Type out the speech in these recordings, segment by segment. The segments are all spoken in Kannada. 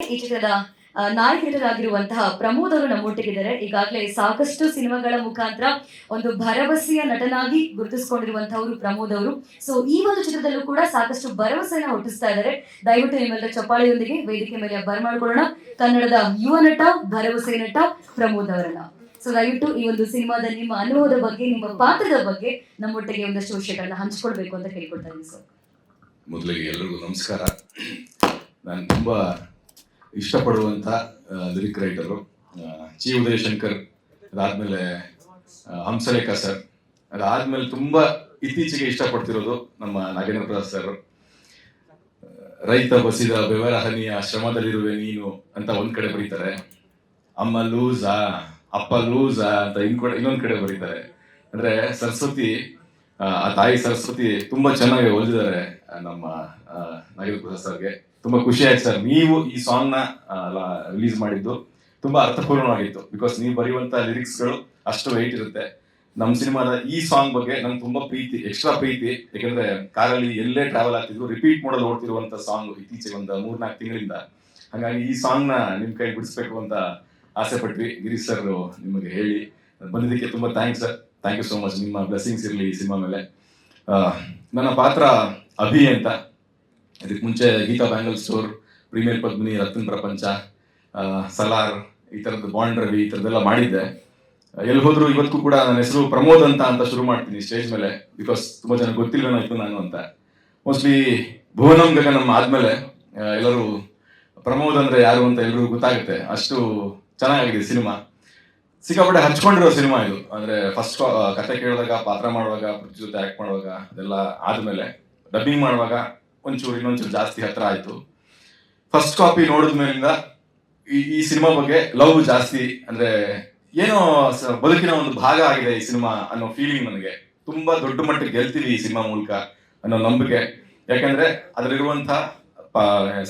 ಈ ಚಿತ್ರದ ಆ, ನಾಯಕ ನಟರಾಗಿರುವಂತಹ ಪ್ರಮೋದ್ ಅವರು ನಮ್ಮೊಟ್ಟಿಗಿದ್ದಾರೆ ಈಗಾಗಲೇ ಸಾಕಷ್ಟು ಸಿನಿಮಾಗಳ ಮುಖಾಂತರ ಒಂದು ಭರವಸೆಯ ನಟನಾಗಿ ಗುರುತಿಸಿಕೊಂಡಿರುವಂತಹವರು ಪ್ರಮೋದ್ ಅವರು ಸೊ ಈ ಒಂದು ಚಿತ್ರದಲ್ಲೂ ಕೂಡ ಸಾಕಷ್ಟು ಭರವಸೆಯನ್ನ ಹುಟ್ಟಿಸ್ತಾ ಇದ್ದಾರೆ. ದಯವಿಟ್ಟು ನಿಮ್ಮೆಲ್ಲರ ಚಪ್ಪಾಳಿಯೊಂದಿಗೆ ವೇದಿಕೆ ಮೇಲೆ ಬರಮಾಡ್ಕೊಳ್ಳೋಣ ಕನ್ನಡದ ಯುವ ನಟ ಭರವಸೆ ನಟ ಪ್ರಮೋದ್ ಅವರನ್ನ ಸೊ ದಯವಿಟ್ಟು ಈ ಒಂದು ಸಿನಿಮಾದ ನಿಮ್ಮ ಅನುಭವದ ಬಗ್ಗೆ ನಿಮ್ಮ ಪಾತ್ರದ ಬಗ್ಗೆ ನಮ್ಮೊಟ್ಟಿಗೆ ಒಂದಷ್ಟು ವಿಷಯಗಳನ್ನ ಹಂಚ್ಕೊಳ್ಬೇಕು ಅಂತ ಕೇಳ್ಕೊಡ್ತಾ ಇದ್ದೀನಿ ಸರ್ ಮೊದಲಿಗೆ ಎಲ್ರಿಗೂ ನಮಸ್ಕಾರ. ನಾನು ತುಂಬ ಇಷ್ಟಪಡುವಂಥ ಲಿರಿಕ್ ರೈಟರು. ಚಿ ಉದಯಶಂಕರ್ ಅದಾದಮೇಲೆ ಹಂಸಲೇಖ ಸರ್. ಅದಾದಮೇಲೆ ತುಂಬ ಇತ್ತೀಚೆಗೆ ಇಷ್ಟಪಡ್ತಿರೋದು ನಮ್ಮ ನಾಗೇಂದ್ರ ಪ್ರಸಾದ್ ಸರ್ ರೈತ ಬಸಿದ ವ್ಯವರಹನಿಯ ಹನಿಯ ಶ್ರಮದಲ್ಲಿರುವೆ ನೀನು ಅಂತ ಒಂದ್ ಕಡೆ ಬರೀತಾರೆ. ಅಮ್ಮ ಲೂಸಾ, ಅಪ್ಪ ಲೂಸಾ ಅಂತ ಕಡೆ ಇನ್ನೊಂದ್ ಕಡೆ ಬರೀತಾರೆ. ಅಂದ್ರೆ ಸರಸ್ವತಿ, ಆ ತಾಯಿ ಸರಸ್ವತಿ ತುಂಬಾ ಚೆನ್ನಾಗಿ ಓದಿದ್ದಾರೆ ನಮ್ಮ ನಾಗೇಂದ್ರ ಪ್ರಸಾದ್ ಸರ್ಗೆ. ತುಂಬಾ ಖುಷಿ ಆಯ್ತು ಸರ್. ನೀವು ಈ ಸಾಂಗ್ನ ರಿಲೀಸ್ ಮಾಡಿದ್ದು ತುಂಬಾ ಅರ್ಥಪೂರ್ಣವಾಗಿತ್ತು. ಬಿಕಾಸ್ ನೀವು ಬರೆಯುವಂತ ಲಿರಿಕ್ಸ್ಗಳು ಅಷ್ಟು ವೆಯ್ಟ್ ಇರುತ್ತೆ. ನಮ್ಮ ಸಿನಿಮಾದ ಈ ಸಾಂಗ್ ಬಗ್ಗೆ ನಂಗೆ ತುಂಬಾ ಪ್ರೀತಿ ಎಕ್ಸ್ಟ್ರಾ ಪ್ರೀತಿ. ಯಾಕಂದ್ರೆ ಕಾರಲ್ಲಿ ಎಲ್ಲೇ ಟ್ರಾವೆಲ್ ಆಗ್ತಿದ್ರು ರಿಪೀಟ್ ಮಾಡಲು ಓಡ್ತಿರುವಂತ ಸಾಂಗ್ ಇತ್ತೀಚೆಗೆ ಒಂದು ಮೂರ್ನಾಲ್ಕು ತಿಂಗಳಿಂದ. ಹಾಗಾಗಿ ಈ ಸಾಂಗ್ನ ನಿಮ್ ಕೈ ಬಿಡಿಸ್ಬೇಕು ಅಂತ ಆಸೆ ಪಟ್ವಿ. ಗಿರೀಶ್ ಸರ್ ನಿಮಗೆ ಹೇಳಿ. ಬಂದಿದ್ದಕ್ಕೆ ತುಂಬಾ thanks sir thank you so much ನಿಮ್ಮ ಬ್ಲೆಸ್ಸಿಂಗ್ಸ್ ಇರಲಿ ಈ ಸಿನಿಮಾ ಮೇಲೆ. ನನ್ನ ಪಾತ್ರ ಅಭಿ ಅಂತ. ಇದಕ್ಕೆ ಮುಂಚೆ Geetha bangle store, premier Padmini, Ratna Prapancha Salaar, ಈ ಥರದ್ದು ಬಾಂಡ್ ರವಿ, ಈ ಥರದ್ದೆಲ್ಲ ಮಾಡಿದ್ದೆ. ಎಲ್ಲಿ ಹೋದರೂ ಇವತ್ತು ಕೂಡ ನನ್ನ ಹೆಸರು ಪ್ರಮೋದ್ ಅಂತ ಅಂತ ಶುರು ಮಾಡ್ತೀನಿ ಸ್ಟೇಜ್ ಮೇಲೆ ಬಿಕಾಸ್ ತುಂಬ ಜನ ಗೊತ್ತಿಲ್ವೇನಾಯ್ತು ನಾನು ಅಂತ. ಮೋಸ್ಟ್ಲಿ ಭುವನಂ ಗಗನಂ ಆದ್ಮೇಲೆ ಎಲ್ಲರೂ ಪ್ರಮೋದ್ ಅಂದರೆ ಯಾರು ಅಂತ ಎಲ್ಲರಿಗೂ ಗೊತ್ತಾಗುತ್ತೆ. ಅಷ್ಟು ಚೆನ್ನಾಗಿದೆ ಸಿನಿಮಾ. ಸಿಕ್ಕಾಪಟ್ಟೆ ಹಚ್ಕೊಂಡಿರೋ ಸಿನಿಮಾ ಇದು. ಅಂದರೆ ಫಸ್ಟ್ ಕತೆ ಕೇಳಿದಾಗ, ಪಾತ್ರ ಮಾಡುವಾಗ ಪ್ರತಿ ಜೊತೆ ಆ್ಯಕ್ಟ್ ಮಾಡುವಾಗ ಅದೆಲ್ಲ ಆದ್ಮೇಲೆ ಡಬ್ಬಿಂಗ್ ಮಾಡುವಾಗ ಒಂಚೂರು ಇನ್ನೊಂಚೂರು ಜಾಸ್ತಿ ಹತ್ರ ಆಯ್ತು. ಫಸ್ಟ್ ಕಾಪಿ ನೋಡಿದ ಮೇಲಿಂದ ಈ ಈ ಸಿನಿಮಾ ಬಗ್ಗೆ ಲವ್ ಜಾಸ್ತಿ ಅಂದ್ರೆ ಏನೋ ಬದುಕಿನ ಒಂದು ಭಾಗ ಆಗಿದೆ ಈ ಸಿನಿಮಾ ಅನ್ನೋ ಫೀಲಿಂಗ್ ನನಗೆ. ತುಂಬಾ ದೊಡ್ಡ ಮಟ್ಟಿಗೆ ಗೆಲ್ತೀವಿ ಈ ಸಿನಿಮಾ ಮೂಲಕ ಅನ್ನೋ ನಂಬಿಕೆ. ಯಾಕಂದ್ರೆ ಅದರಲ್ಲಿರುವಂತ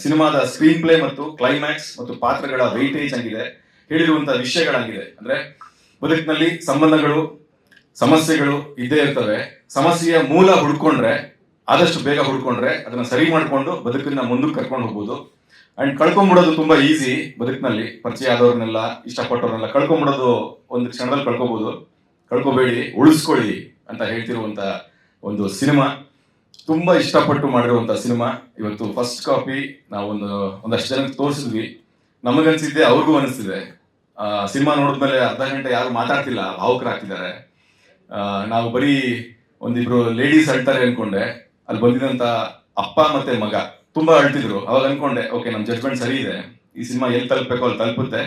ಸಿನಿಮಾದ ಸ್ಕ್ರೀನ್ ಪ್ಲೇ ಮತ್ತು ಕ್ಲೈಮ್ಯಾಕ್ಸ್ ಮತ್ತು ಪಾತ್ರಗಳ ವೈಟೇಜ್ ಆಗಿದೆ ಹೇಳಿರುವಂತಹ ವಿಷಯಗಳಾಗಿದೆ. ಅಂದ್ರೆ ಬದುಕಿನಲ್ಲಿ ಸಂಬಂಧಗಳು, ಸಮಸ್ಯೆಗಳು ಇದ್ದೇ ಇರ್ತವೆ. ಸಮಸ್ಯೆಯ ಮೂಲ ಹುಡ್ಕೊಂಡ್ರೆ ಆದಷ್ಟು ಬೇಗ ಹುಡ್ಕೊಂಡ್ರೆ ಅದನ್ನ ಸರಿ ಮಾಡಿಕೊಂಡು ಬದುಕನ್ನ ಮುಂದಕ್ಕೆ ಕರ್ಕೊಂಡು ಹೋಗ್ಬೋದು. ಅಂಡ್ ಕಳ್ಕೊಂಡ್ಬಿಡೋದು ತುಂಬಾ ಈಸಿ ಬದುಕಿನಲ್ಲಿ. ಪರಿಚಯ ಆದವ್ರನ್ನೆಲ್ಲ, ಇಷ್ಟಪಟ್ಟವ್ರನ್ನೆಲ್ಲ ಕಳ್ಕೊಂಡ್ಬಿಡೋದು ಒಂದು ಕ್ಷಣದಲ್ಲಿ ಕಳ್ಕೊಬಹುದು ಕಳ್ಕೊಬೇಡಿ, ಉಳಿಸ್ಕೊಳ್ಳಿ ಅಂತ ಹೇಳ್ತಿರುವಂತ ಒಂದು ಸಿನಿಮಾ. ತುಂಬಾ ಇಷ್ಟಪಟ್ಟು ಮಾಡಿರುವಂತ ಸಿನಿಮಾ. ಇವತ್ತು ಫಸ್ಟ್ ಕಾಪಿ ನಾವೊಂದು ಒಂದಷ್ಟು ಜನಕ್ಕೆ ತೋರಿಸಿದ್ವಿ. ನಮಗನ್ಸಿದ್ದೆ, ಅವ್ರಿಗೂ ಅನಿಸ್ತಿದೆ ಸಿನಿಮಾ ನೋಡಿದ್ಮೇಲೆ ಅರ್ಧ ಗಂಟೆ ಯಾರು ಮಾತಾಡ್ತಿಲ್ಲ, ಭಾವುಕರಾಗ್ತಿದ್ದಾರೆ. ನಾವು ಬರೀ ಒಂದಿಬ್ರು ಲೇಡೀಸ್ ಅಳ್ತಾರೆ ಅನ್ಕೊಂಡೆ. ಅಲ್ಲಿ ಬಂದಿದಂತ ಅಪ್ಪ ಮತ್ತೆ ಮಗ ತುಂಬಾ ಅಳ್ತಿದ್ರು. ಅವಾಗ ಅನ್ಕೊಂಡೆ ಓಕೆ ನಮ್ಮ ಜಡ್ಜ್ಮೆಂಟ್ ಸರಿ ಇದೆ. ಈ ಸಿನಿಮಾ ಎಲ್ಲಿ ತಲುಪಬೇಕು ಅಲ್ಲಿ ತಲುಪುತ್ತೆ.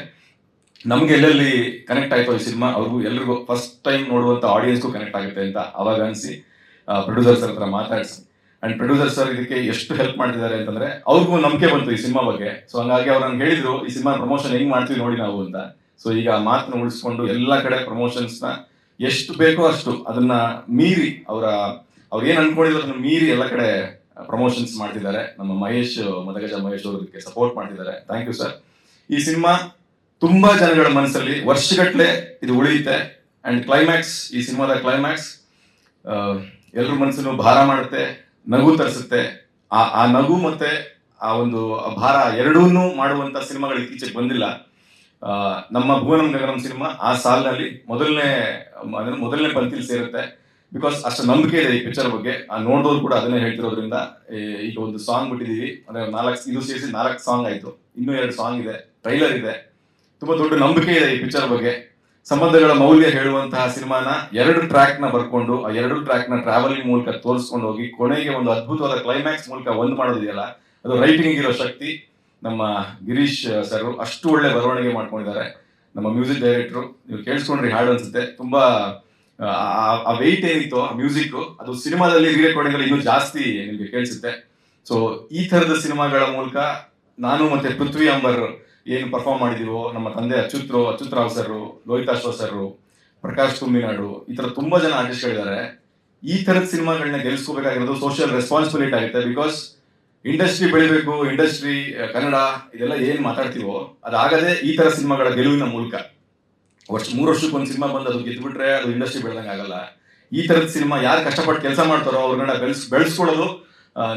ನಮ್ಗೆ ಎಲ್ಲೆಲ್ಲಿ ಕನೆಕ್ಟ್ ಆಯ್ತೋ ಈ ಸಿನಿಮಾ ಅವ್ರಿಗೂ ಎಲ್ರಿಗೂ ಫಸ್ಟ್ ಟೈಮ್ ನೋಡುವಂತ ಆಡಿಯನ್ಸ್ಗೂ ಕನೆಕ್ಟ್ ಆಗುತ್ತೆ ಅಂತ ಅವಾಗ ಅನ್ಸಿ ಪ್ರೊಡ್ಯೂಸರ್ ಸರ್ ಹತ್ರ ಮಾತಾಡಿಸಿ. ಅಂಡ್ ಪ್ರೊಡ್ಯೂಸರ್ ಸರ್ ಇದಕ್ಕೆ ಎಷ್ಟು ಹೆಲ್ಪ್ ಮಾಡ್ತಿದ್ದಾರೆ ಅಂತಂದ್ರೆ, ಅವ್ರಿಗೂ ನಂಬಿಕೆ ಬಂತು ಈ ಸಿನಿಮಾ ಬಗ್ಗೆ. ಸೊ ಹಂಗಾಗಿ ಅವ್ರು ನಂಗೆ ಹೇಳಿದ್ರು, ಈ ಸಿನಿಮಾ ಪ್ರಮೋಷನ್ ಹೆಂಗ್ ಮಾಡ್ತೀವಿ ನೋಡಿ ನಾವು ಅಂತ. ಸೊ ಈಗ ಮಾತನ್ನ ಉಳಿಸ್ಕೊಂಡು ಎಲ್ಲಾ ಕಡೆ ಪ್ರಮೋಷನ್ಸ್ನ ಎಷ್ಟು ಬೇಕೋ ಅಷ್ಟು ಅದನ್ನ ಮೀರಿ ಅವರ ಅವ್ರು ಏನ್ ಅನ್ಕೊಂಡಿದ್ರು ಅದನ್ನ ಮೀರಿ ಎಲ್ಲ ಕಡೆ ಪ್ರಮೋಷನ್ಸ್ ಮಾಡ್ತಿದ್ದಾರೆ. ನಮ್ಮ ಮಹೇಶ್, ಮದಗಜ ಮಹೇಶ್ ಅವರು ಇದಕ್ಕೆ ಸಪೋರ್ಟ್ ಮಾಡ್ತಿದ್ದಾರೆ. ಥ್ಯಾಂಕ್ ಯು ಸರ್ ಈ ಸಿನಿಮಾ ತುಂಬಾ ಜನಗಳ ಮನಸ್ಸಲ್ಲಿ ವರ್ಷಗಟ್ಟಲೆ ಇದು ಉಳಿಯುತ್ತೆ. ಅಂಡ್ ಕ್ಲೈಮ್ಯಾಕ್ಸ್ ಈ ಸಿನಿಮಾದ ಕ್ಲೈಮ್ಯಾಕ್ಸ್ ಎಲ್ಲರ ಮನಸ್ಸನ್ನು ಭಾರ ಮಾಡುತ್ತೆ, ನಗು ತರಿಸುತ್ತೆ. ಆ ಆ ನಗು ಮತ್ತೆ ಆ ಒಂದು ಭಾರ ಎರಡೂ ಮಾಡುವಂತ ಸಿನಿಮಾಗಳು ಇತ್ತೀಚೆಗೆ ಬಂದಿಲ್ಲ. ನಮ್ಮ ಭುವನಂ ಗಗನಂ ಸಿನಿಮಾ ಆ ಸಾಲಿನಲ್ಲಿ ಮೊದಲನೇ ಮೊದಲನೇ ಪಂಕ್ತಿಲಿ ಸೇರುತ್ತೆ. ಬಿಕಾಸ್ ಅಷ್ಟು ನಂಬಿಕೆ ಇದೆ ಈ ಪಿಕ್ಚರ್ ಬಗ್ಗೆ. ಆ ನೋಡಿದವ್ರು ಕೂಡ ಅದನ್ನೇ ಹೇಳ್ತಿರೋದ್ರಿಂದ ಈಗ ಒಂದು ಸಾಂಗ್ ಬಿಟ್ಟಿದೀವಿ. ಅಂದ್ರೆ ನಾಲ್ಕು, ಇದು ಸೇರಿಸಿ ನಾಲ್ಕು ಸಾಂಗ್ ಆಯ್ತು. ಇನ್ನೂ ಎರಡು ಸಾಂಗ್ ಇದೆ. ಟ್ರೈಲರ್ ಇದೆ. ತುಂಬಾ ದೊಡ್ಡ ನಂಬಿಕೆ ಇದೆ ಈ ಪಿಕ್ಚರ್ ಬಗ್ಗೆ. ಸಂಬಂಧಗಳ ಮೌಲ್ಯ ಹೇಳುವಂತಹ ಸಿನಿಮಾನ ಎರಡು ಟ್ರ್ಯಾಕ್ನ ಬರ್ಕೊಂಡು, ಆ ಎರಡು ಟ್ರ್ಯಾಕ್ನ ಟ್ರಾವೆಲಿಂಗ್ ಮೂಲಕ ತೋರಿಸ್ಕೊಂಡು ಹೋಗಿ, ಕೊನೆಗೆ ಒಂದು ಅದ್ಭುತವಾದ ಕ್ಲೈಮ್ಯಾಕ್ಸ್ ಮೂಲಕ ಒಂದು ಮಾಡೋದಿದೆಯಲ್ಲ? ಅದು ರೈಟಿಂಗ್ ಇರೋ ಶಕ್ತಿ. ನಮ್ಮ ಗಿರೀಶ್ ಸರ್ ಅಷ್ಟು ಒಳ್ಳೆ ಬರವಣಿಗೆ ಮಾಡ್ಕೊಂಡಿದ್ದಾರೆ. ನಮ್ಮ ಮ್ಯೂಸಿಕ್ ಡೈರೆಕ್ಟ್ರು ನೀವು ಕೇಳಿಸ್ಕೊಂಡ್ರಿ ಹಾಡು ಅನ್ಸುತ್ತೆ. ತುಂಬಾ ಆ, ವೆಯ್ಟ್ ಏನಿತ್ತು ಆ ಮ್ಯೂಸಿಕ್ ಅದು ಸಿನಿಮಾದಲ್ಲಿ ರೀ ಇನ್ನೂ ಜಾಸ್ತಿ ನಿಮಗೆ ಕೇಳಿಸುತ್ತೆ. ಸೊ ಈ ತರದ ಸಿನಿಮಾಗಳ ಮೂಲಕ ನಾನು ಮತ್ತೆ ಪೃಥ್ವಿ ಅಂಬರ್ ಏನು ಪರ್ಫಾರ್ಮ್ ಮಾಡಿದೀವೋ ನಮ್ಮ ತಂದೆ ಅಚ್ಯುತ್ ಅಚ್ಯುತ್ ರಾವ್ ಸರ್ ಲೋಹಿತಾಶ್ವ ಸರ್ ಪ್ರಕಾಶ್ ತುಂಬಿನಾಡು ಈ ತರ ತುಂಬಾ ಜನ ಆರ್ಟಿಸ್ಟ್ಗಳಿದ್ದಾರೆ ಈ ತರದ ಸಿನಿಮಾಗಳನ್ನ ಗೆಲ್ಸ್ಕೋಬೇಕಾಗಿರೋದು ಸೋಷಿಯಲ್ ರೆಸ್ಪಾನ್ಸಿಬಿಲಿಟಿ ಆಗುತ್ತೆ ಬಿಕಾಸ್ ಇಂಡಸ್ಟ್ರಿ ಬೆಳಿಬೇಕು ಇಂಡಸ್ಟ್ರಿ ಕನ್ನಡ ಇದೆಲ್ಲ ಏನ್ ಮಾತಾಡ್ತೀವೋ ಅದಾಗದೆ ಈ ತರ ಸಿನಿಮಾಗಳ ಗೆಲುವಿನ ಮೂಲಕ. ವರ್ಷ ಮೂರು ವರ್ಷಕ್ಕೆ ಒಂದು ಸಿನಿಮಾ ಬಂದು ಅದು ಗೆದ್ಬಿಟ್ರೆ ಅದು ಇಂಡಸ್ಟ್ರಿ ಬೆಳೆದಂಗೆ ಆಗಲ್ಲ. ಈ ತರದ ಸಿನಿಮಾ ಯಾರು ಕಷ್ಟಪಟ್ಟು ಕೆಲಸ ಮಾಡ್ತಾರೋ ಅವ್ರನ್ನ ಬೆಳೆಸ್, ಬೆಳೆಸ್ಕೊಳ್ಳೋದು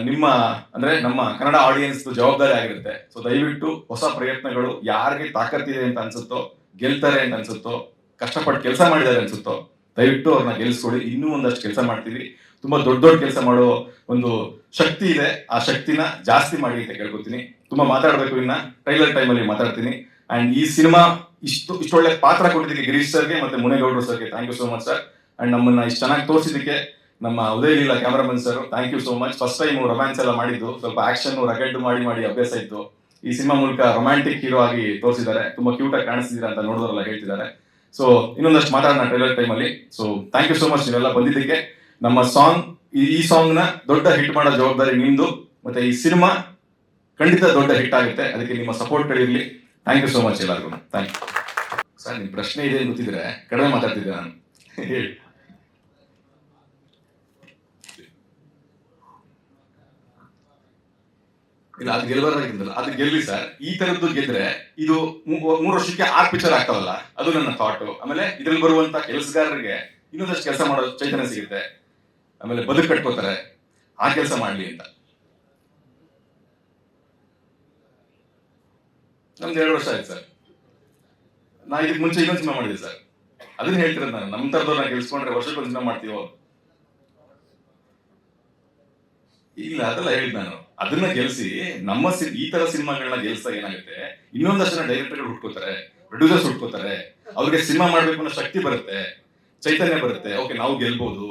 ನಿಮ್ಮ, ಅಂದ್ರೆ ನಮ್ಮ ಕನ್ನಡ ಆಡಿಯನ್ಸ್ ಜವಾಬ್ದಾರಿ ಆಗಿರುತ್ತೆ. ಸೊ ದಯವಿಟ್ಟು ಹೊಸ ಪ್ರಯತ್ನಗಳು ಯಾರಿಗೆ ತಾಕತ್ತಿದೆ ಅಂತ ಅನ್ಸುತ್ತೋ, ಗೆಲ್ತಾರೆ ಅಂತ ಅನ್ಸುತ್ತೋ, ಕಷ್ಟಪಟ್ಟು ಕೆಲಸ ಮಾಡಿದ್ದಾರೆ ಅನ್ಸುತ್ತೋ, ದಯವಿಟ್ಟು ಅವ್ರನ್ನ ಗೆಲ್ಸ್ಕೊಳ್ಳಿ. ಇನ್ನೂ ಒಂದಷ್ಟು ಕೆಲಸ ಮಾಡ್ತೀವಿ. ತುಂಬಾ ದೊಡ್ಡ ದೊಡ್ಡ ಕೆಲಸ ಮಾಡೋ ಒಂದು ಶಕ್ತಿ ಇದೆ. ಆ ಶಕ್ತಿನ ಜಾಸ್ತಿ ಮಾಡಿ ಅಂತ ಕೇಳ್ಕೊತೀನಿ. ತುಂಬಾ ಮಾತಾಡಬೇಕು ಇನ್ನ. ಟ್ರೈಲರ್ ಟೈಮಲ್ಲಿ ಮಾತಾಡ್ತೀನಿ. ಅಂಡ್ ಈ ಸಿನಿಮಾ ಇಷ್ಟು ಇಷ್ಟೊಳ್ಳೆ ಪಾತ್ರ ಕೊಟ್ಟಿದ್ದಕ್ಕೆ ಗಿರೀಶ್ ಸರ್ಗೆ ಮತ್ತೆ ಮುನೇಗೌಡರು ಸರ್ಗೆ thank you so much sir and ನಮ್ಮನ್ನ ಇಷ್ಟು ಚೆನ್ನಾಗಿ ತೋರಿಸಿದ್ದಕ್ಕೆ ನಮ್ಮ Udaya Leela cameraman sir thank you so much first time romance ಎಲ್ಲ ಮಾಡಿದ್ದು, ಸ್ವಲ್ಪ ಆಕ್ಷನ್ ರಗಡ್ ಮಾಡಿ ಮಾಡಿ ಅಭ್ಯಾಸ ಇತ್ತು. ಈ ಸಿನಿಮಾ ಮೂಲಕ ರೊಮ್ಯಾಂಟಿಕ್ ಹೀರೋ ಆಗಿ ತೋರಿಸಿದ್ದಾರೆ. ತುಂಬಾ ಕ್ಯೂಟ್ ಆಗಿ ಅಂತ ನೋಡಿದ್ರಲ್ಲ ಹೇಳ್ತಿದ್ದಾರೆ. ಸೊ ಇನ್ನೊಂದಷ್ಟು ಮಾತಾಡೋಣ ಟ್ರೈಲರ್ ಟೈಮಲ್ಲಿ so thank you so much ನೀವೆಲ್ಲ ಬಂದಿದ್ದಕ್ಕೆ. ನಮ್ಮ ಸಾಂಗ್ ಈ ಸಾಂಗ್ನ ದೊಡ್ಡ ಹಿಟ್ ಮಾಡೋ ಜವಾಬ್ದಾರಿ ನಿಮ್ದು. ಮತ್ತೆ ಈ ಸಿನಿಮಾ ಖಂಡಿತ ದೊಡ್ಡ ಹಿಟ್ ಆಗುತ್ತೆ. ಅದಕ್ಕೆ ನಿಮ್ಮ ಸಪೋರ್ಟ್ ಇರಲಿ ಥ್ಯಾಂಕ್ ಯು ಸೋ ಮಚ್ ಎಲ್ಲರಿಗೂ. ಥ್ಯಾಂಕ್ ಯು ಸರ್ ನಿಮ್ ಪ್ರಶ್ನೆ ಇದೆ ಗೊತ್ತಿದ್ರೆ ಕಡಿಮೆ ಮಾತಾಡ್ತಿದ್ದೆ ನಾನು. ಇಲ್ಲ, ಅದು ಗೆಲ್ಬಾರ್ದಾಗಿದ್ದಲ್ಲ ಅದು ಗೆಲ್ಲಿ ಸರ್. ಈ ತರದ್ದು ಗೆದ್ರೆ ಇದು ಮೂರು ವರ್ಷಕ್ಕೆ ಆರ್ ಪಿಕ್ಚರ್ ಆಗ್ತಾವಲ್ಲ, ಅದು ನನ್ನ ಥಾಟ್ ಆಮೇಲೆ ಇದ್ರಲ್ಲಿ ಬರುವಂತ ಕೆಲಸಗಾರರಿಗೆ ಇನ್ನೊಂದಷ್ಟು ಕೆಲಸ ಮಾಡೋ ಚೈತನ್ಯ ಸಿಗುತ್ತೆ. ಆಮೇಲೆ ಬದುಕು ಕಟ್ಕೋತಾರೆ. ಆ ಕೆಲಸ ಮಾಡ್ಲಿ ಅಂತ. ನಮ್ದು ಎರಡು ವರ್ಷ ಆಯ್ತು ಸರ್. ನಾ ಇದಕ್ಕೆ ಮುಂಚೆ ಇನ್ನೊಂದು ಸಿನಿಮಾ ಮಾಡಿದೆ ಸರ್. ಅದನ್ನ ಹೇಳ್ತಿರೋದು ನಾನು. ನಮ್ಮ ತರದವ್ರನ್ನ ಗೆಲ್ಸ್ಕೊಂಡ್ರೆ ವರ್ಷಕ್ಕೊಂದು ಸಿನಿಮಾ ಮಾಡ್ತೀವೋ? ಇಲ್ಲ, ಅದೆಲ್ಲ ಹೇಳಿದ್ ನಾನು. ಅದನ್ನ ಗೆಲ್ಸಿ, ನಮ್ಮ ಈ ತರ ಸಿನಿಮಾಗಳನ್ನ ಗೆಲ್ಸಿದಾಗ ಏನಾಗುತ್ತೆ? ಇನ್ನೊಂದಷ್ಟು ಜನ ಡೈರೆಕ್ಟರ್ಗಳು ಹುಡ್ಕೋತಾರೆ ಪ್ರೊಡ್ಯೂಸರ್ಸ್ ಹುಡ್ಕೋತಾರೆ. ಅವ್ರಿಗೆ ಸಿನಿಮಾ ಮಾಡ್ಬೇಕು ಅನ್ನೋ ಶಕ್ತಿ ಬರುತ್ತೆ, ಚೈತನ್ಯ ಬರುತ್ತೆ. ಓಕೆ ನಾವು ಗೆಲ್ಬಹುದು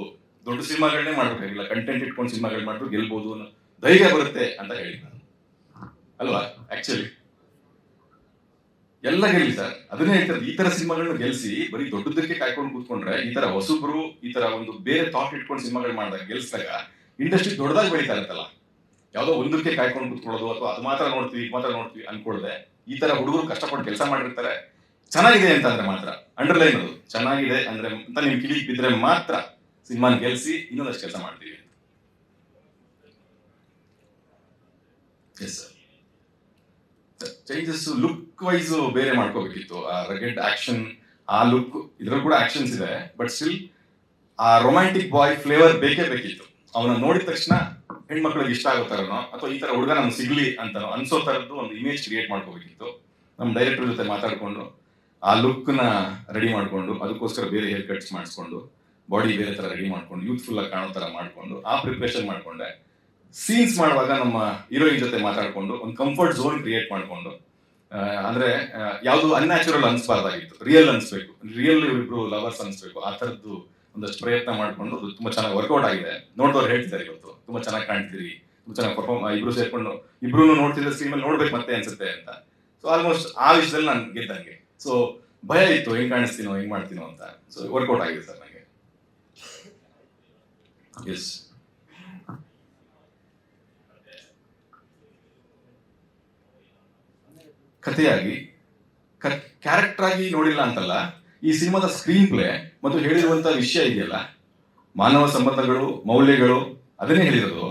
ದೊಡ್ಡ ಸಿನಿಮಾಗಳನ್ನೇ ಮಾಡ್ಬೇಕಾಗಿಲ್ಲ. ಕಂಟೆಂಟ್ ಇಟ್ಕೊಂಡು ಸಿನಿಮಾಗಳು ಮಾಡಿದ್ರು ಗೆಲ್ಬಹುದು ಅನ್ನೋ ಧೈರ್ಯ ಬರುತ್ತೆ ಅಂತ ಹೇಳಿದ್ ನಾನು. ಅಲ್ವಾ? ಆಕ್ಚುಲಿ ಎಲ್ಲ ಗೆಲ್ಲಿ ಸರ್ ಅದನ್ನೇ ಹೇಳ್ತಾರೆ, ಈ ತರ ಸಿನಿಮಾಗಳನ್ನ ಗೆಲ್ಸಿ, ಬರೀ ದೊಡ್ಡದಕ್ಕೆ ಕಾಯ್ಕೊಂಡು ಕೂತ್ಕೊಂಡ್ರೆ, ಈ ತರ ಹೊಸಬ್ರು, ಈ ತರ ಒಂದು ಬೇರೆ ಥಾಟ್ ಇಟ್ಕೊಂಡು ಸಿನಿಮಾಗಳು ಮಾಡಿದಾಗ ಗೆಲ್ಸಿದಾಗ ಇಂಡಸ್ಟ್ರಿ ದೊಡ್ಡದಾಗಿ ಬೆಳೀತಾ ಇರುತ್ತಲ್ಲ? ಯಾವ್ದೋ ಒಂದಕ್ಕೆ ಕಾಯ್ಕೊಂಡು ಕೂತ್ಕೊಳ್ಳೋದು ಅಥವಾ ಅದು ಮಾತ್ರ ನೋಡ್ತೀವಿ, ಇದು ಮಾತ್ರ ನೋಡ್ತೀವಿ ಅನ್ಕೊಳ್ದೆ, ಈ ತರ ಹುಡುಗರು ಕಷ್ಟಪಟ್ಟು ಕೆಲಸ ಮಾಡಿರ್ತಾರೆ. ಚೆನ್ನಾಗಿದೆ ಅಂತ ಅಂದ್ರೆ ಮಾತ್ರ ಅಂಡರ್ಲೈನ್ ಅದು, ಚೆನ್ನಾಗಿದೆ ಅಂದ್ರೆ ಅಂತ ನಿಮ್ ಕಿವಿ ಬಿದ್ರೆ ಮಾತ್ರ ಸಿನಿಮಾನ ಗೆಲ್ಸಿ ಇನ್ನೊಂದಷ್ಟು ಕೆಲಸ ಮಾಡ್ತೀವಿ. Yes sir changes look wise ಬೇರೆ ಮಾಡ್ಕೋಬೇಕಿತ್ತು. ಆ ರಗೆಟ್ ಆಕ್ಷನ್ ಆ ಲುಕ್ ಇದ್ರಲ್ಲಿ ಕೂಡ ಆಕ್ಷನ್ಸ್ ಇದೆ. ಬಟ್ ಸ್ಟಿಲ್ ಆ ರೊಮ್ಯಾಂಟಿಕ್ ಬಾಯ್ ಫ್ಲೇವರ್ ಬೇಕೇ ಬೇಕಿತ್ತು. ಅವನ ನೋಡಿದ ತಕ್ಷಣ ಹೆಣ್ಮಕ್ಳಿಗೆ ಇಷ್ಟ ಆಗೋ ಅಥವಾ ಈ ತರ ಹುಡುಗ ನಮ್ಗೆ ಸಿಗ್ಲಿ ಅಂತ ಅನ್ಸೋ ತರದ್ದು ಒಂದು ಇಮೇಜ್ ಕ್ರಿಯೇಟ್ ಮಾಡ್ಕೋಬೇಕಿತ್ತು. ನಮ್ಮ ಡೈರೆಕ್ಟರ್ ಜೊತೆ ಮಾತಾಡ್ಕೊಂಡು, ಆ ಲುಕ್ನ ರೆಡಿ ಮಾಡ್ಕೊಂಡು, ಅದಕ್ಕೋಸ್ಕರ ಬೇರೆ ಹೇರ್ ಕಟ್ಸ್ ಮಾಡಿಸ್ಕೊಂಡು ಬಾಡಿ ಬೇರೆ ತರ ರೆಡಿ ಮಾಡ್ಕೊಂಡು ಯೂತ್ಫುಲ್ ಆಗಿ ಕಾಣೋ ತರ ಮಾಡ್ಕೊಂಡು, ಆ ಪ್ರಿಪ್ರೇಷನ್ ಮಾಡ್ಕೊಂಡೆ. ಸೀನ್ಸ್ ಮಾಡುವಾಗ ನಮ್ಮ ಹೀರೋಯಿನ್ ಜೊತೆ ಮಾತಾಡ್ಕೊಂಡು ಒಂದು ಕಂಫರ್ಟ್ ಝೋನ್ ಕ್ರಿಯೇಟ್ ಮಾಡಿಕೊಂಡು ಅಂದ್ರೆ ಯಾವುದು ಅನ್ಯಾಚುರಲ್ ಅನ್ಸ್ಬಾರ್ದಾಗಿತ್ತು. ರಿಯಲ್ ಅನ್ಸ್ಬೇಕು. ರಿಯಲ್ ಇಬ್ರು ಲವರ್ಸ್ ಅನ್ಸ್ಬೇಕು. ಆ ತರದ್ದು ಒಂದಷ್ಟು ಪ್ರಯತ್ನ ಮಾಡ್ಕೊಂಡು ಅದು ತುಂಬಾ ಚೆನ್ನಾಗಿ ವರ್ಕೌಟ್ ಆಗಿದೆ. ನೋಡಿದವ್ರು ಹೇಳ್ತಿದ್ದಾರೆ ಇವತ್ತು. ತುಂಬಾ ಚೆನ್ನಾಗಿ ಕಾಣ್ತೀರಿ ತುಂಬಾ ಚೆನ್ನಾಗಿ ಪರ್ಫಾರ್ಮ್ ಇಬ್ರು ಸೇರ್ಕೊಂಡು ಇಬ್ರು ನೋಡ್ತಿದ್ರೆ ಸ್ಕ್ರೀನ್ ಮೇಲೆ ನೋಡ್ಬೇಕು ಮತ್ತೆ ಅನ್ಸುತ್ತೆ ಅಂತ. ಸೊ ಆಲ್ಮೋಸ್ಟ್ ಆ ವಿಷಯದಲ್ಲಿ ನಾನು ಗೆದ್ದಂಗೆ. ಸೊ ಭಯ ಇತ್ತು. ಹೆಂಗ್ ಕಾಣಿಸ್ತೀನೋ, ಹೆಂಗ್ ಮಾಡ್ತೀನೋ ಅಂತ. ಸೊ ವರ್ಕೌಟ್ ಆಗಿದೆ ಸರ್ ನನಗೆ ಎಸ್ ಕಥೆಯಾಗಿ ಕ್ಯಾರೆಕ್ಟರ್ ಆಗಿ ನೋಡಿಲ್ಲ ಅಂತಲ್ಲ, ಈ ಸಿನಿಮಾದ ಸ್ಕ್ರೀನ್ ಪ್ಲೇ ಮತ್ತು ಹೇಳಿರುವಂತ ವಿಷಯ ಇದೆಯಲ್ಲ? ಮಾನವ ಸಂಬಂಧಗಳು, ಮೌಲ್ಯಗಳು, ಅದನ್ನೇ ಹೇಳಿರೋದು.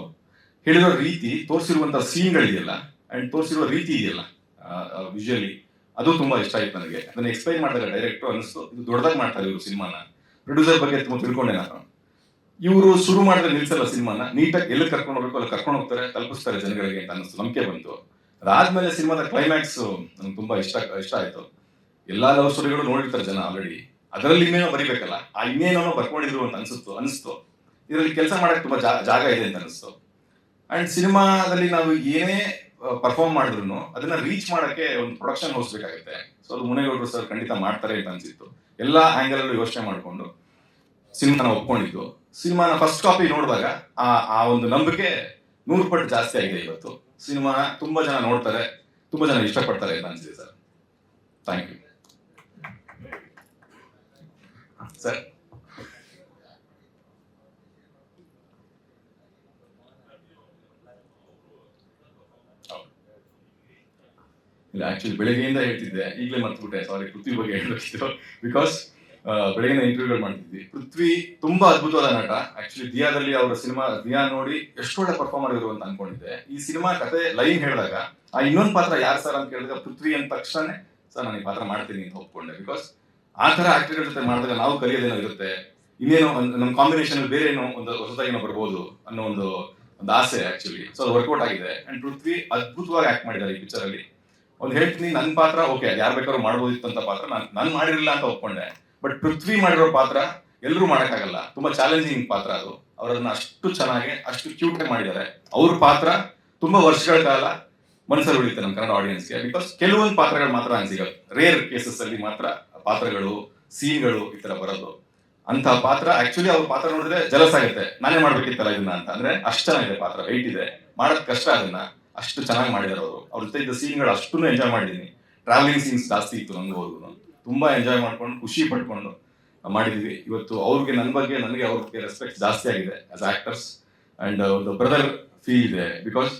ಹೇಳಿರೋ ರೀತಿ ತೋರಿಸಿರುವಂತ ಸೀನ್ಗಳಿದೆಯಲ್ಲ ಅಂಡ್ ತೋರಿಸಿರುವ ರೀತಿ ಇದೆಯಲ್ಲ ವಿಜುವಲಿ ಅದು ತುಂಬಾ ಇಷ್ಟ ಆಯ್ತು ನನಗೆ. ಅದನ್ನ ಎಕ್ಸ್ಪ್ಲೈನ್ ಮಾಡಿದಾಗ ಡೈರೆಕ್ಟರ್ ಅನಿಸ್ತು ಇದು ದೊಡ್ಡದಾಗಿ ಮಾಡ್ತಾರೆ ಇವರು ಸಿನಿಮಾನ. ಪ್ರೊಡ್ಯೂಸರ್ ಬಗ್ಗೆ ತುಂಬಾ ತಿಳ್ಕೊಂಡೆ ನಾನು. ಇವರು ಶುರು ಮಾಡಿದ್ರೆ ನಿಲ್ಸಲ್ಲ ಸಿನಿಮಾನ. ನೀಟಾಗಿ ಎಲ್ಲಿ ಕರ್ಕೊಂಡು ಹೋಗ್ಬೇಕು, ಅಲ್ಲಿ ಕರ್ಕೊಂಡು ಹೋಗ್ತಾರೆ, ತಲುಪಿಸ್ತಾರೆ ಜನಗಳಿಗೆ ಅಂತ ಅನಿಸ್ತು ನಂಬಿಕೆ ಬಂತು. ಅದಾದ್ಮೇಲೆ ಸಿನಿಮಾದ ಕ್ಲೈಮ್ಯಾಕ್ಸ್ ನಂಗೆ ತುಂಬಾ ಇಷ್ಟ ಇಷ್ಟ ಆಯ್ತು. ಎಲ್ಲಾ ಲವ್ ಸ್ಟೋರಿಗಳು ನೋಡಿರ್ತಾರೆ ಜನ ಆಲ್ರೆಡಿ ಅದರಲ್ಲಿ ಇನ್ನೇನೋ ಬರಿಬೇಕಲ್ಲ? ಆ ಇನ್ನೇನೋ ಬರ್ಕೊಂಡಿದ್ರು ಅಂತ ಅನ್ಸುತ್ತು, ಅನಿಸ್ತು. ಇದರಲ್ಲಿ ಕೆಲಸ ಮಾಡಕ್ಕೆ ತುಂಬಾ ಜಾಗ ಇದೆ ಅಂತ ಅನಿಸ್ತು. ಅಂಡ್ ಸಿನಿಮಾದಲ್ಲಿ ನಾವು ಏನೇ ಪರ್ಫಾರ್ಮ್ ಮಾಡಿದ್ರು ಅದನ್ನ ರೀಚ್ ಮಾಡಕ್ಕೆ ಒಂದು ಪ್ರೊಡಕ್ಷನ್ ಹೌಸ್ ಬೇಕಾಗುತ್ತೆ. ಸೊ ಅದು ಮುನೇಗೌಡರು ಸರ್ ಖಂಡಿತ ಮಾಡ್ತಾರೆ ಅಂತ ಅನ್ಸಿತ್ತು. ಎಲ್ಲಾ ಆಂಗಲ್ ಅಲ್ಲೂ ಯೋಚನೆ ಮಾಡಿಕೊಂಡು ಸಿನಿಮಾನ ಒಪ್ಕೊಂಡಿದ್ದು. ಸಿನಿಮಾನ ಫಸ್ಟ್ ಕಾಪಿ ನೋಡಿದಾಗ ಆ ಆ ಒಂದು ನಂಬಿಕೆ ನೂರು ಪಟ್ಟು ಜಾಸ್ತಿ ಆಗಿದೆ ಇವತ್ತು. ಸಿನಿಮಾ ತುಂಬಾ ಜನ ನೋಡ್ತಾರೆ, ತುಂಬಾ ಜನ ಇಷ್ಟಪಡ್ತಾರೆ ಅಂತ ಅನ್ಸಿದೆ ಸರ್. Thank you sir. ಇಲ್ಲ ಆಕ್ಚುಲಿ ಬೆಳಗ್ಗೆಯಿಂದ ಹೇಳ್ತಿದ್ದೆ, ಈಗಲೇ ಮರ್ತ್ಬಿಟ್ಟೆ ಸಾರಿ ಕೃತಿ ಬಗ್ಗೆ ಹೇಳಬೇಕಿತ್ತು. ಬಿಕಾಸ್ ಬೆಳಗಿನ ಇಂಟರ್ವ್ಯೂ ಮಾಡ್ತಿದ್ವಿ. ಪೃಥ್ವಿ ತುಂಬಾ ಅದ್ಭುತವಾದ ನಟ. ಆಕ್ಚುಲಿ ದಿಯಾದಲ್ಲಿ ಅವರ ಸಿನಿಮಾ, ದಿಯಾ ನೋಡಿ ಎಷ್ಟು ಒಳ್ಳೆ ಮಾಡಿದ್ರು ಅಂತ ಅನ್ಕೊಂಡಿದ್ದೆ. ಈ ಸಿನಿಮಾ ಕತೆ ಲೈನ್ ಹೇಳಿದಾಗ, ಆ ಇನ್ನೊಂದು ಪಾತ್ರ ಯಾರು ಸರ್ ಅಂತ ಕೇಳಿದಾಗ ಪೃಥ್ವಿ ಅಂದ ತಕ್ಷಣ ಸರ್ ನಾನು ಈ ಪಾತ್ರ ಮಾಡ್ತೀನಿ ಅಂತ ಒಪ್ಕೊಂಡೆ. ಬಿಕಾಸ್ ಆ ತರ ಆಕ್ಟರ್ಗಳ ಜೊತೆ ಮಾಡಿದಾಗ ನಾವು ಕಲಿಯೋದೇನೋ ಇರುತ್ತೆ. ಇನ್ನೇನೋ ನಮ್ಮ ಕಾಂಬಿನೇಷನ್ ಬೇರೆ ಏನೋ ಒಂದು ಹೊಸದಾಗಿ ಬರ್ಬೋದು ಅನ್ನೋ ಒಂದು ಒಂದು ಆಸೆ ಆಕ್ಚುಲಿ ಸೊ ಅದು ವರ್ಕೌಟ್ ಆಗಿದೆ. ಅಂಡ್ ಪೃಥ್ವಿ ಅದ್ಭುತವಾಗಿ ಆಕ್ಟ್ ಮಾಡಿದ್ದಾರೆ ಈ ಪಿಕ್ಚರ್ ಅಲ್ಲಿ. ಒಂದು ಹೇಳ್ತೀನಿ ನನ್ನ ಪಾತ್ರ ಓಕೆ ಯಾರು ಬೇಕಾದ್ರೂ ಮಾಡ್ಬೋದಿತ್ತಂತ ಪಾತ್ರ ನಾನು ನಾನು ಮಾಡಿರಲಿಲ್ಲ ಅಂತ ಒಪ್ಕೊಂಡೆ. ಬಟ್ ಪೃಥ್ವಿ ಮಾಡಿರೋ ಪಾತ್ರ ಎಲ್ಲರೂ ಮಾಡೋಕ್ಕಾಗಲ್ಲ. ತುಂಬಾ ಚಾಲೆಂಜಿಂಗ್ ಪಾತ್ರ ಅದು. ಅವರನ್ನ ಅಷ್ಟು ಚೆನ್ನಾಗಿ, ಅಷ್ಟು ಕ್ಯೂಟ್ ಆಗಿ ಮಾಡಿದ್ದಾರೆ. ಅವ್ರ ಪಾತ್ರ ತುಂಬಾ ವರ್ಷಗಳ ಕಾಲ ಮನಸ್ಸಲ್ಲಿ ಉಳಿಯುತ್ತೆ ನಮ್ಮ ಕನ್ನಡ ಆಡಿಯನ್ಸ್ಗೆ ಬಿಕಾಸ್ ಕೆಲವೊಂದು ಪಾತ್ರಗಳು ಮಾತ್ರ ಸಿಗಲ್ಲ. ರೇರ್ ಕೇಸಸ್ ಅಲ್ಲಿ ಮಾತ್ರ ಪಾತ್ರಗಳು ಸೀನ್ಗಳು ಈ ತರ ಬರೋದು. ಅಂತ ಪಾತ್ರ ಆಕ್ಚುಲಿ ಅವ್ರ ಪಾತ್ರ ನೋಡಿದ್ರೆ ಜಲಸ್ ಆಗುತ್ತೆ. ನಾನೇ ಮಾಡ್ಬೇಕಿತ್ತಲ್ಲ ಇದನ್ನ ಅಂತ. ಅಂದ್ರೆ ಅಷ್ಟು ಚೆನ್ನಾಗಿದೆ ಪಾತ್ರ ವೆಯ್ಟ್ ಇದೆ. ಮಾಡೋದ್ ಕಷ್ಟ ಅದನ್ನ. ಅಷ್ಟು ಚೆನ್ನಾಗಿ ಮಾಡಿದಾರೆ ಅವರು. ಅವ್ರ ಜೊತೆ ಇದ್ದ ಸೀನ್ಗಳು ಅಷ್ಟು ಎಂಜಾಯ್ ಮಾಡಿದೀನಿ. ಟ್ರಾವೆಲಿಂಗ್ ಸೀನ್ಸ್ ಜಾಸ್ತಿ ಇತ್ತು ನಂಗೆ ಹೋದ್ರು ತುಂಬಾ ಎಂಜಾಯ್ ಮಾಡ್ಕೊಂಡು ಖುಷಿ ಪಡ್ಕೊಂಡು ಮಾಡಿದ್ವಿ. ಇವತ್ತು ಅವ್ರಿಗೆ ನನ್ನ ಬಗ್ಗೆ ನನಗೆ ಅವ್ರಿಗೆ ರೆಸ್ಪೆಕ್ಟ್ ಜಾಸ್ತಿ ಆಗಿದೆ ಆಸ್ ಆಕ್ಟರ್ಸ್ ಅಂಡ್ ಒಂದು ಬ್ರದರ್ ಫೀಲ್ ಇದೆ ಬಿಕಾಸ್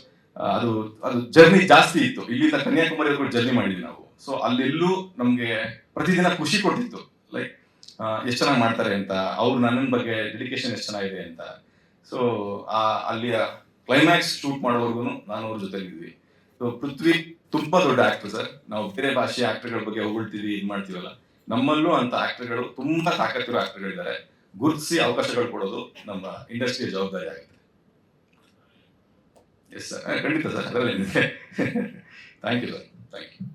ಅದು ಅದು ಜರ್ನಿ ಜಾಸ್ತಿ ಇತ್ತು. ಇಲ್ಲಿಂದ ಕನ್ಯಾಕುಮಾರಿವರೆಗೂ ಜರ್ನಿ ಮಾಡಿದ್ವಿ ನಾವು. ಸೊ ಅಲ್ಲೆಲ್ಲೂ ನಮಗೆ ಪ್ರತಿದಿನ ಖುಷಿ ಕೊಡ್ತಿತ್ತು ಲೈಕ್ ಎಷ್ಟು ಚೆನ್ನಾಗಿ ಮಾಡ್ತಾರೆ ಅಂತ, ಅವ್ರು ನನ್ನ ಬಗ್ಗೆ ಡೆಡಿಕೇಶನ್ ಎಷ್ಟು ಚೆನ್ನಾಗಿದೆ ಅಂತ. ಸೊ ಆ, ಅಲ್ಲಿಯ ಕ್ಲೈಮ್ಯಾಕ್ಸ್ ಶೂಟ್ ಮಾಡೋವರೆಗೂ ನಾನು ಅವ್ರ ಜೊತೆಗಿದ್ವಿ ಸೊ ಪೃಥ್ವಿ ತುಂಬಾ ದೊಡ್ಡ ಆಕ್ಟರ್ ಸರ್ ನಾವು ಬೇರೆ ಭಾಷೆಯ ಆಕ್ಟರ್ಗಳ ಬಗ್ಗೆ ಹೊಗಳ್ತೀವಿ, ಇದು ಮಾಡ್ತೀವಲ್ಲ. ನಮ್ಮಲ್ಲೂ ಅಂತ ಆಕ್ಟರ್ಗಳು ತುಂಬಾ ತಾಕತ್ತಿರೋ ಆಕ್ಟರ್ಗಳಿದ್ದಾರೆ ಗುರುತಿಸಿ ಅವಕಾಶಗಳು ಕೊಡೋದು ನಮ್ಮ ಇಂಡಸ್ಟ್ರಿಯ ಜವಾಬ್ದಾರಿ ಆಗಿದೆ ಎಸ್ ಸರ್ ಖಂಡಿತ ಸರ್ ಅದರಲ್ಲಿ ಥ್ಯಾಂಕ್ ಯು ಸರ್